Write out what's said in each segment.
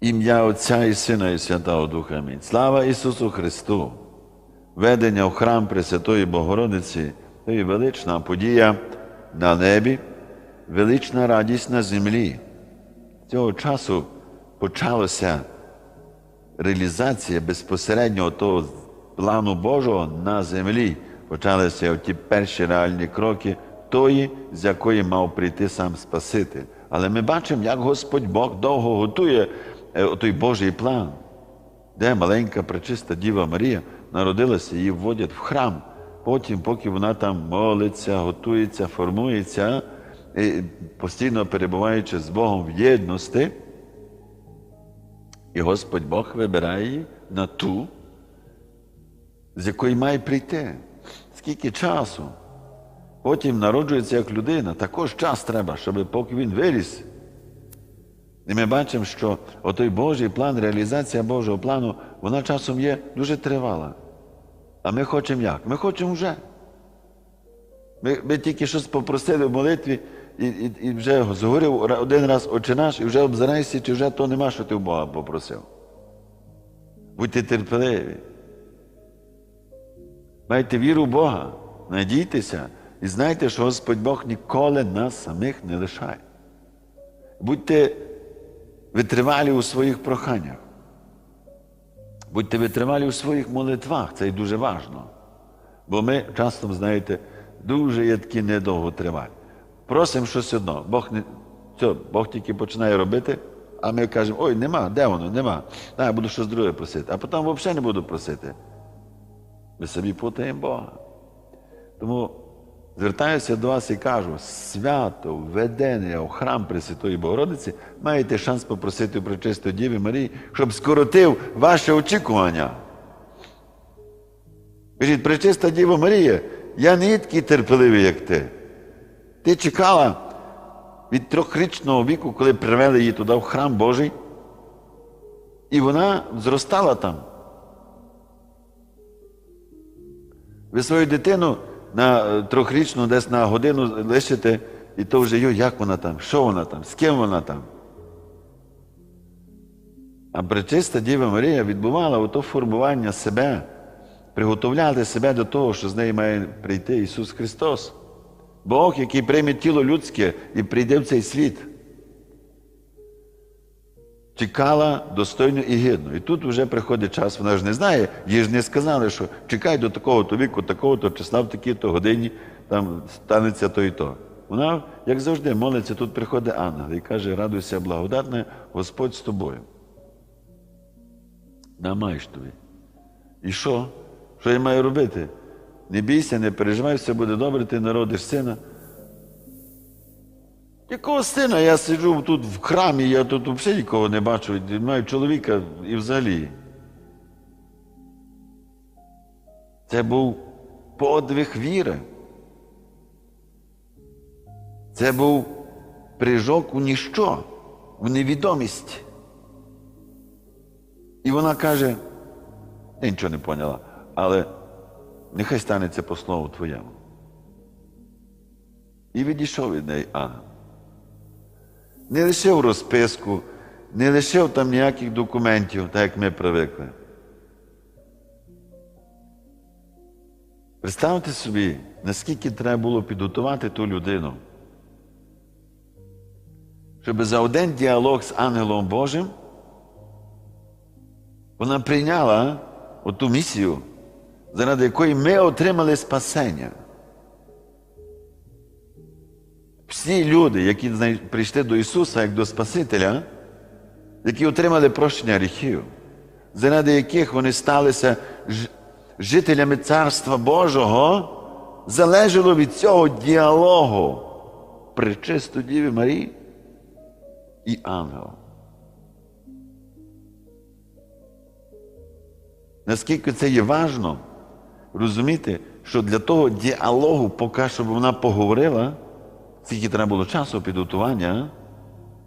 Ім'я Отця і Сина і Святого Духа. Амінь. Слава Ісусу Христу! Ведення в храм Пресвятої Богородиці то є велична подія на небі, велична радість на землі. Цього часу почалася реалізація безпосередньо того плану Божого на землі. Почалися ті перші реальні кроки тої, з якої мав прийти сам Спаситель. Але ми бачимо, як Господь Бог довго готує той Божий план, де маленька пречиста Діва Марія народилася, її вводять в храм. Потім, поки вона там молиться, готується, формується, постійно перебуваючи з Богом в єдності, і Господь Бог вибирає її на ту, з якої має прийти. Скільки часу? Потім народжується як людина. Також час треба, щоб поки він виріс. І ми бачимо, що отой Божий план, реалізація Божого плану, вона часом є дуже тривала. А ми хочемо як? Ми хочемо вже. Ми, ми тільки щось попросили в молитві і, і, і вже зговорив один раз очі наш, і вже обзирайся, чи вже то нема, що ти в Бога попросив. Будьте терпеливі. Майте віру в Бога, надійтеся і знайте, що Господь Бог ніколи нас самих не лишає. Будьте витривалі у своїх проханнях. Будьте витривалі у своїх молитвах, це і дуже важливо. Бо ми часто, знаєте, дуже є такі недовготривалі. Просимо щось одно, Бог не все, Бог тільки починає робити, а ми кажемо, ой, нема, де воно, нема. А, я буду щось друге просити. А потім взагалі не буду просити. Ми собі путаємо Бога. Тому звертаюся до вас і кажу, свято, введення в храм Пресвятої Богородиці маєте шанс попросити у Пречистої Діви Марії, щоб скоротив ваше очікування. Кажіть, Пречиста Діва Марія, я не є такий терпеливий, як ти. Ти чекала від трьохрічного віку, коли привели її туди в храм Божий, і вона зростала там. Ви свою дитину на е, трьохрічну десь на годину лишити, і то вже йо, як вона там, що вона там, з ким вона там. А пречиста Діва Марія відбувала ото формування себе, приготовляти себе до того, що з неї має прийти Ісус Христос. Бог, який прийме тіло людське і прийде в цей світ. Чекала достойно і гідно. І тут вже приходить час, вона ж не знає, їй ж не сказали, що чекай до такого-то віку, такого-то числа в такій-то годині, там станеться то і то. Вона, як завжди, молиться, тут приходить ангел і каже, радуйся, благодатне, Господь з тобою. Намаєш тобі. І що? Що я маю робити? Не бійся, не переживай, все буде добре, ти народиш сина. Якого сина я сиджу тут в храмі, я тут взагалі нікого не бачу, маю чоловіка і взагалі. Це був подвиг віри. Це був прижок у ніщо, в невідомість. І вона каже, я нічого не поняла, але нехай станеться по слову твоєму. І відійшов від неї ангел. Не лишив розписку, не лишив там ніяких документів, так як ми привикли. Представте собі, наскільки треба було підготувати ту людину, щоб за один діалог з ангелом Божим вона прийняла оту місію, заради якої ми отримали спасення. Всі люди, які прийшли до Ісуса як до Спасителя, які отримали прощення гріхів, заради яких вони сталися жителями Царства Божого, залежало від цього діалогу причисту Діві Марії і ангела. Наскільки це є важно розуміти, що для того діалогу, поки щоб вона поговорила, скільки треба було часу підготування,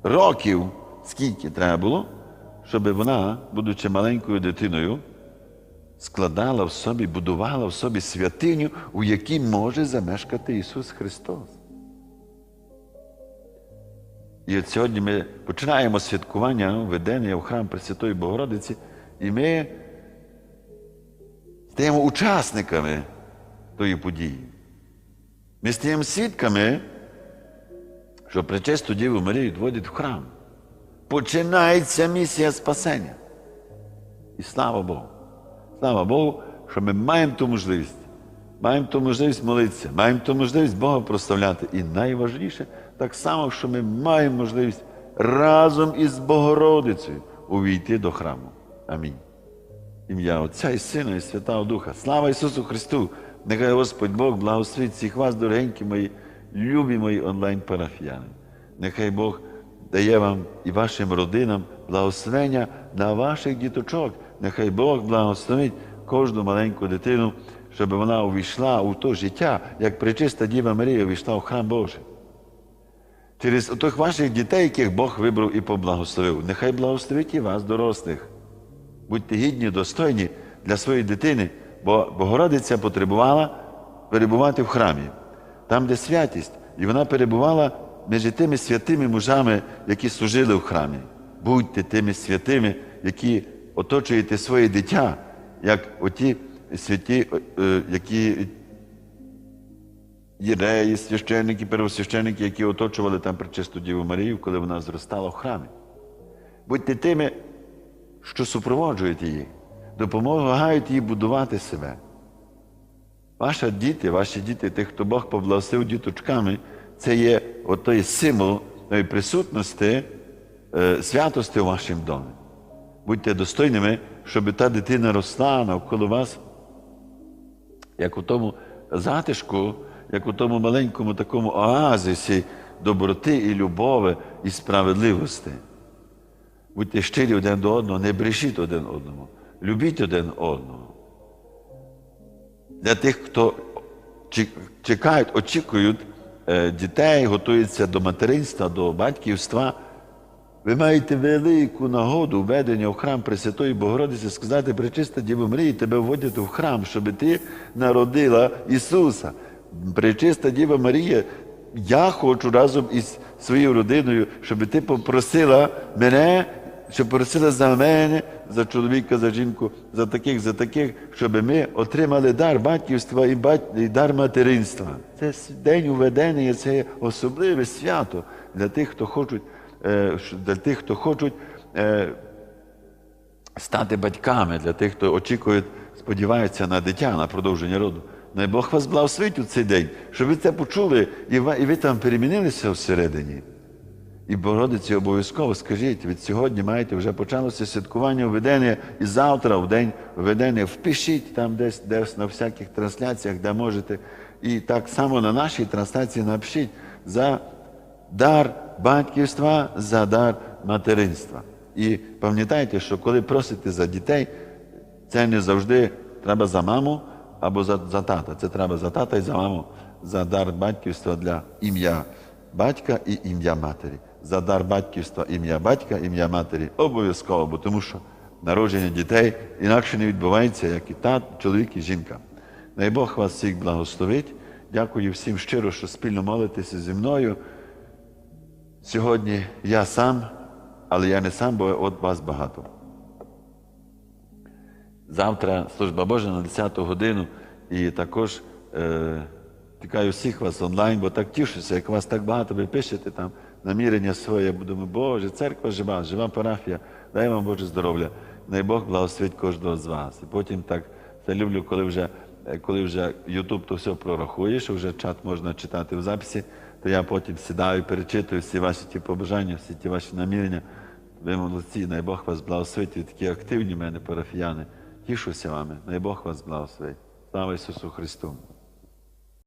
років, скільки треба було, щоб вона, будучи маленькою дитиною, складала в собі, будувала в собі святиню, у якій може замешкати Ісус Христос. І от сьогодні ми починаємо святкування ведення в храм Пресвятої Богородиці, і ми стаємо учасниками тої події. Ми стаємо свідками, що пречисту Діву Марію відводять в храм. Починається місія спасення. І слава Богу. Слава Богу, що ми маємо ту можливість. Маємо ту можливість молитися, маємо ту можливість Бога прославляти. І найважливіше, так само, що ми маємо можливість разом із Богородицею увійти до храму. Амінь. Ім'я Отця і Сина, і Святого Духа. Слава Ісусу Христу! Нехай Господь Бог благословить всіх вас, дорогенькі мої, любі мої онлайн-парафіяни. Нехай Бог дає вам і вашим родинам благословення на ваших діточок. Нехай Бог благословить кожну маленьку дитину, щоб вона увійшла у то життя, як пречиста Діва Марія увійшла в храм Божий. Через тих ваших дітей, яких Бог вибрав і поблагословив. Нехай благословить і вас, дорослих. Будьте гідні, достойні для своєї дитини, бо Богородиця потребувала перебувати в храмі, там, де святість, і вона перебувала між тими святими мужами, які служили в храмі. Будьте тими святими, які оточуєте своє дитя, як оті святі, е, які єреї, священники, первосвященники, які оточували там пречисту Діву Марію, коли вона зростала в храмі. Будьте тими, що супроводжують її, допомагають їй будувати себе. Ваші діти, ваші діти, тих, хто Бог поблагословив діточками, це є отой символ тої присутності, е, святості у вашому домі. Будьте достойними, щоб та дитина росла навколо вас, як у тому затишку, як у тому маленькому такому оазисі доброти і любові і справедливості. Будьте щирі один до одного, не брешіть один одному, любіть один одного. Для тих, хто чекають, очікують е, дітей, готуються до материнства, до батьківства, ви маєте велику нагоду введення в храм Пресвятої Богородиці сказати, пречиста Діво Марії, тебе вводять в храм, щоб ти народила Ісуса. Пречиста Діва Марія, я хочу разом із своєю родиною, щоб ти попросила мене, щоб просила за мене, за чоловіка, за жінку, за таких, за таких, щоб ми отримали дар батьківства і, бать... і дар материнства. Це день уведення, це особливе свято для тих, хто хочуть, е, для тих, хто хочуть е, стати батьками, для тих, хто очікують, сподіваються на дитя, на продовження роду. Най Бог вас благословить у цей день, щоб ви це почули, і ви там перемінилися всередині. І Богородиці обов'язково скажіть, від сьогодні маєте вже почалося святкування введення, і завтра, в день введення, впишіть там десь, десь на всяких трансляціях, де можете. І так само на нашій трансляції напишіть за дар батьківства, за дар материнства. І пам'ятайте, що коли просите за дітей, це не завжди треба за маму або за, за тата. Це треба за тата і за маму, за дар батьківства для ім'я батька і ім'я матері. За дар батьківства ім'я батька, ім'я матері обов'язково, бо тому що народження дітей інакше не відбувається, як і тат, чоловік і жінка. Най Бог вас всіх благословить. Дякую всім щиро, що спільно молитеся зі мною. Сьогодні я сам, але я не сам, бо от вас багато. Завтра служба Божа на 10 годину і також е, чекаю всіх вас онлайн, бо так тішуся, як вас так багато ви пишете там намірення своє, думаю, Боже, церква жива, жива парафія, дай вам Боже здоров'я. Най Бог благословить кожного з вас. І потім так це люблю, коли вже, е, коли вже YouTube то все прорахує, що вже чат можна читати в записі, то я потім сідаю, перечитую всі ваші ті побажання, всі ті ваші намірення. Ви молодці, най Бог вас благословить, ви такі активні в мене парафіяни. Тішуся вами, най Бог вас благословить. Слава Ісусу Христу!